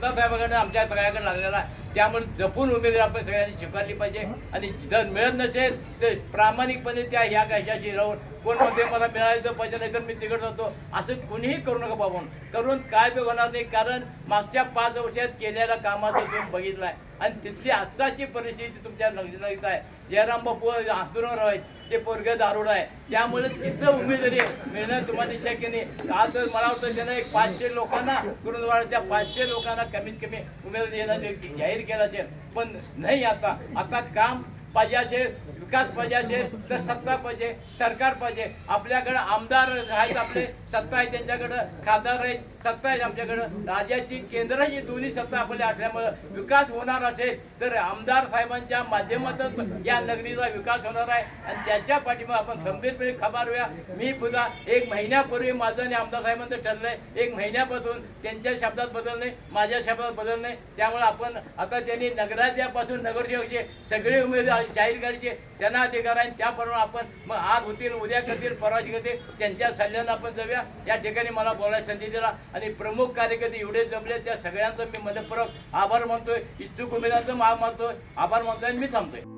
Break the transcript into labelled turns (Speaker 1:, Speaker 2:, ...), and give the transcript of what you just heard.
Speaker 1: साहेबांकडे आमच्या सगळ्याकडे लागलेला आहे. त्यामुळे जपून उमेदवारी आपण सगळ्यांनी स्वीकारली पाहिजे. आणि जर मिळत नसेल तर प्रामाणिकपणे त्या ह्या ह्याच्याशी राहून कोण मला मिळालं तर पाहिजे नाही तर मी तिकड जातो. असं कुणीही करू नका बाबून करून काय बी होणार नाही कारण मागच्या पाच वर्षात केलेल्या कामाचं तुम्ही बघितलं आहे आणि तिथली आत्ताची परिस्थिती तुमच्या लक्षात येत आहे. जयराम बापू हातूनवर आहेत ते पोरगे दारुड आहे. त्यामुळे तिथं उमेदवारी मिळणं तुम्हाला शक्य नाही. आज तर मला वाटतं त्यानं एक पाचशे लोकांना गुरुद्वाराच्या पाचशे लोकांना कमीत कमी उमेदवारी देणं जाहीर केलं असेल. पण नाही आता. आता काम पाहिजे असेल विकास पाहिजे असेल तर सत्ता पाहिजे सरकार पाहिजे. आपल्याकडं आमदार आहेत आपले सत्ता आहे त्यांच्याकडं खासदार आहेत सत्ता आहे आमच्याकडं. राज्याची केंद्राची दोन्ही सत्ता आपल्या असल्यामुळं विकास होणार असेल तर आमदार साहेबांच्या माध्यमातून या नगरीचा विकास होणार आहे. आणि त्याच्या पाठीमागे आपण गंभीरपणे खबर होऊया मी पुन्हा एक महिन्यापूर्वी माझं आणि आमदार साहेबांचं ठरलंय. एक महिन्यापासून त्यांच्या शब्दात बदल नाही माझ्या शब्दात बदल नाही. त्यामुळे आपण आता त्यांनी नगराध्यपासून नगरसेवकचे सगळे उमेदवार जाहीर करायचे त्यांना अधिकार आहे त्याप्रमाणे आपण मग आज होतील उद्या करतील परवाशी करतील त्यांच्या सल्ल्यानं आपण जाऊया. या ठिकाणी मला बोलायला संधी दिला आणि प्रमुख कार्यकर्ते एवढे जमले त्या सगळ्यांचं मी मनपूर्वक आभार मानतोय. इच्छुक उमेदवारांचं मा मानतोय. आभार मानतोय आणि मी थांबतोय.